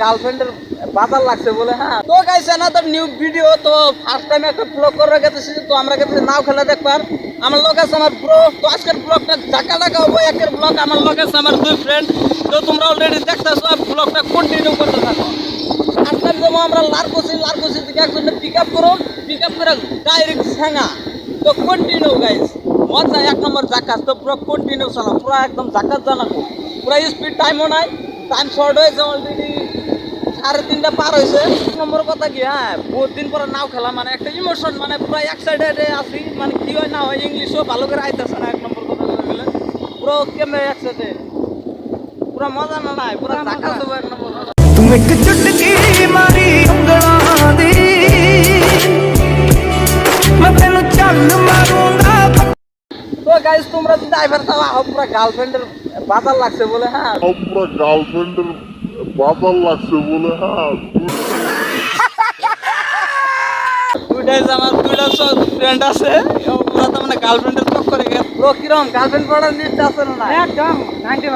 গার্লফ্রেন্ডের বাজার লাগছে বলে হ্যাঁ। তো গাইছে না তো নিউ ভিডিও তো ফার্স্ট টাইম একটা ব্লগ করে গেতেছি তো আমরা গেতেছি নাও খেলা দেখবার আমার লোক আমার ব্রো তো আজকের ব্লগটা ঢাকা ঢাকা হব, একের ব্লগ আমার লোক আমার দুই ফ্রেন্ড তো তোমরা অলরেডি দেখতেছো ব্লগটা কন্টিনিউ করতে থাকো। ফার্স্ট টাইম যাব আমরা লারকুসি লারকুসি থেকে একজনে পিক আপ করো পিক আপ করে ডাইরেক্ট স্যাঙা তো কন্টিনিউ গাইস মজা এক নম্বর জাকাত তো পুরো কন্টিনিউ চালাও, পুরো একদম জাকাত জানাব। পুরো স্পিড টাইমও নাই টাইম শর্ট হয়েছে অলরেডি সাড়ে তিনটা পার হয়েছে। এক নম্বর কথা কি হ্যাঁ বহুত দিন পরে নাও খেলা মানে একটা ইমোশন মানে পুরো এক্সাইটেড আছি মানে কি হয় না হয় ইংলিশও ভালো করে আইতেছে না এক নম্বর কথা গেলে পুরো কেমন এক্সাইটেড পুরো মজা না নাই? পুরো দেবো এক নম্বর কথা। গাইস তোমরা যদি ড্রাইভার থাও আহ, পুরো গার্লফ্রেন্ডের বাজার লাগছে বলে হ্যাঁ। আমরা গার্লফ্রেন্ডের বাজার লাগছে বলে হ্যাঁ। দুইটাই আমার দুইটা ফ্রেন্ড আছে। ওরা তো মানে গার্লফ্রেন্ডের ব্রো কিরম? গার্লফ্রেন্ড পড়ার নিচ্ছে আছে না একদম নাইনটি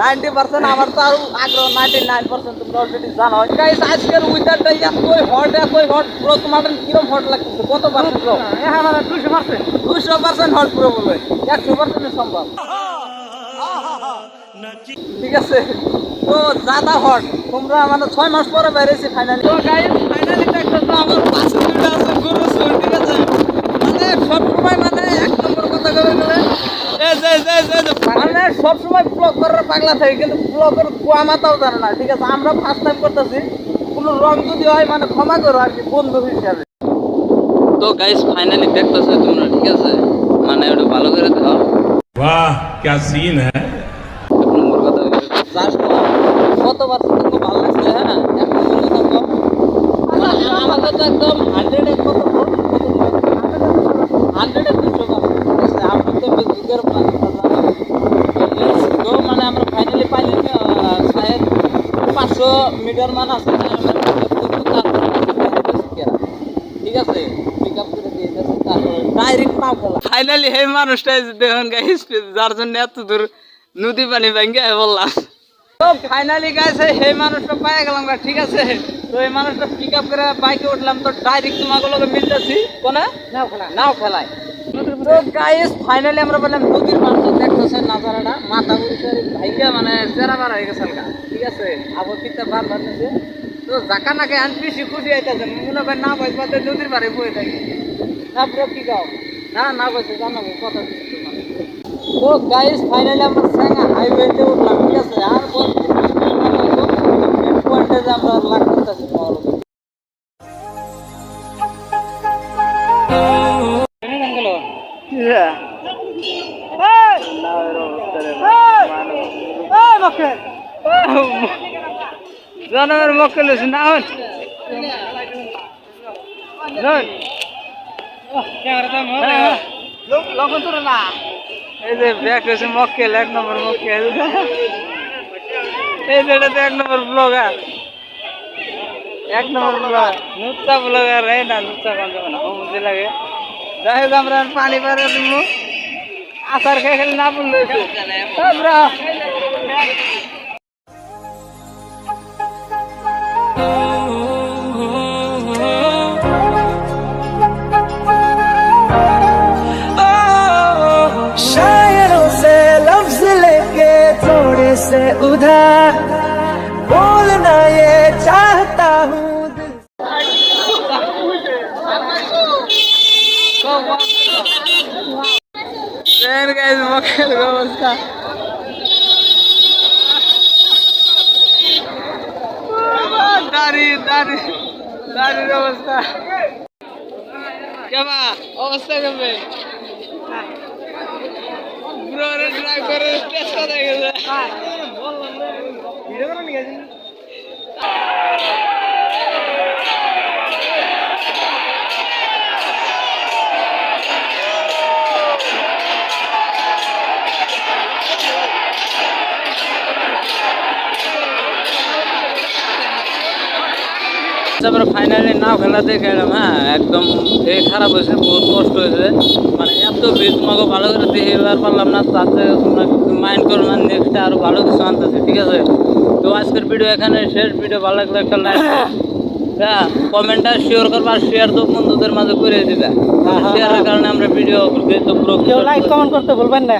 নাইনটি পার্সেন্ট আমার তো আরও আগ্রহ নাইনটি নাইন পার্সেন্ট তোমরা অলরেডি জানো। গাইস আজকের উইদারটা এতই হট এতই হট পুরো তোমাদের কিরম হট লাগতেছে? কত পার্সেন্ট ব্রো দুশো পার্সেন্ট দুশো পার্সেন্ট হট পুরো বলে। একশো পার্সেন্ট সম্ভব। ঠিক আছে? তো জাদা হট তোমরা মানে ছয় মাস পরে বেরিয়েছি ফাইনালি তো গাইস ফাইনালি দেখতেছো আমার দুটো আছে গরু চুল, ঠিক আছে মানে সবসময় মানে এক নম্বর কথা কবে গেলে এই যে এই যে এই যে, এই যে, মানে সবসময় ব্লগ করার পাগলা থাকে কিন্তু ব্লগের কুয়া মাথাও জানে না ঠিক আছে আমরা ফার্স্ট টাইম করতেছি কোনো রং যদি হয় মানে ক্ষমা করো আর কি বন্ধু হিসাবে তো গাইস ফাইনালি দেখতেছো তোমরা ঠিক আছে মানে একটু ভালো করে দাও वाह क्या सीन है এক নম্বর কথা জাস্ট কতবার তোমাকে ভালো লাগছে হ্যাঁ এক নম্বর কথা কম মানে আমাকে তো একদম হান্ড্রেডে কত পাঁচশো মান আছে? ঠিক ফাইনালি এই মানুষটাই দেখুন গাইস যার জন্য এত দূর নদী পানি ভেঙে বললাম। তো ফাইনালি গাইছে এই মানুষটা পাই গেলাম ঠিক আছে? তো এই মানুষটা পিক আপ করে বাইকে উঠলাম তো ডাইরেক্ট তোমাকে মিলতেছি। কোনে? নাও খেলা। নাও খেলায়। তো গাইস ফাইনালি আমরা বললাম নদীর পাশ তো দেখতেছে নাজারাটা মাথা উঠছে ভাইকে মানে চেরা বার হয়ে গেছে হালকা ঠিক আছে, আবার কিতা বার বার তো জাকা নাকে আন বেশি খুশি হইতাছে মনে হয় না বাইস বাদে নদীর পারে বয়ে থাকি। তারপরে কি গাও না না বাইছে জানাব কথা তো গাইস ফাইনালি আমরা স্যাঙ্গা হাইওয়েতে উঠলাম, ঠিক আছে? আর বল পয়েন্টে আমরা লাগ করতেছি তোমার লোকে। জনমের মক্কেল হয়েছে না হন। লক্ষণ তোর না এই যে ব্যাক হয়েছে মক্কেল এক নম্বর মক্কেল। এই যে এটা তো এক নম্বর ব্লগার এক নম্বর ব্লগার নুচ্চা ব্লগার এই না নুচ্চা যাবে না বুঝে লাগে। যাই হোক আমরা পানি পারে দিব আচার খেয়ে খেলে না বললে আমরা शायरों से लफ्ज लेके थोड़े से उधार Ver guys, মক্কেল ব্যবস্থা দাড়ি দাড়ি দাড়ির অবস্থা কেবা অবস্থা কেমন ব্রোরে ড্রাইভ করে চেষ্টা দেখে তারপরে ফাইনালি নাও খেলাতে গেলাম হ্যাঁ একদম এ খারাপ হয়েছে বহুত কষ্ট হয়েছে। মানে এত ভিড় তোমাকে ভালো করে দেখে এবার পারলাম না তাতে তোমরা মাইন্ড করো না নেক্সট আরও ভালো কিছু আনতেছে ঠিক আছে? তো আজকের ভিডিও এখানে শেষ ভিডিও ভালো লাগলে একটা লাইক হ্যাঁ কমেন্টটা শেয়ার করবা আর শেয়ার তো বন্ধুদের মাঝে করে দিবে। শেয়ারের কারণে আমরা ভিডিও তো পুরো কেউ লাইক কমেন্ট করতে বলবেন না।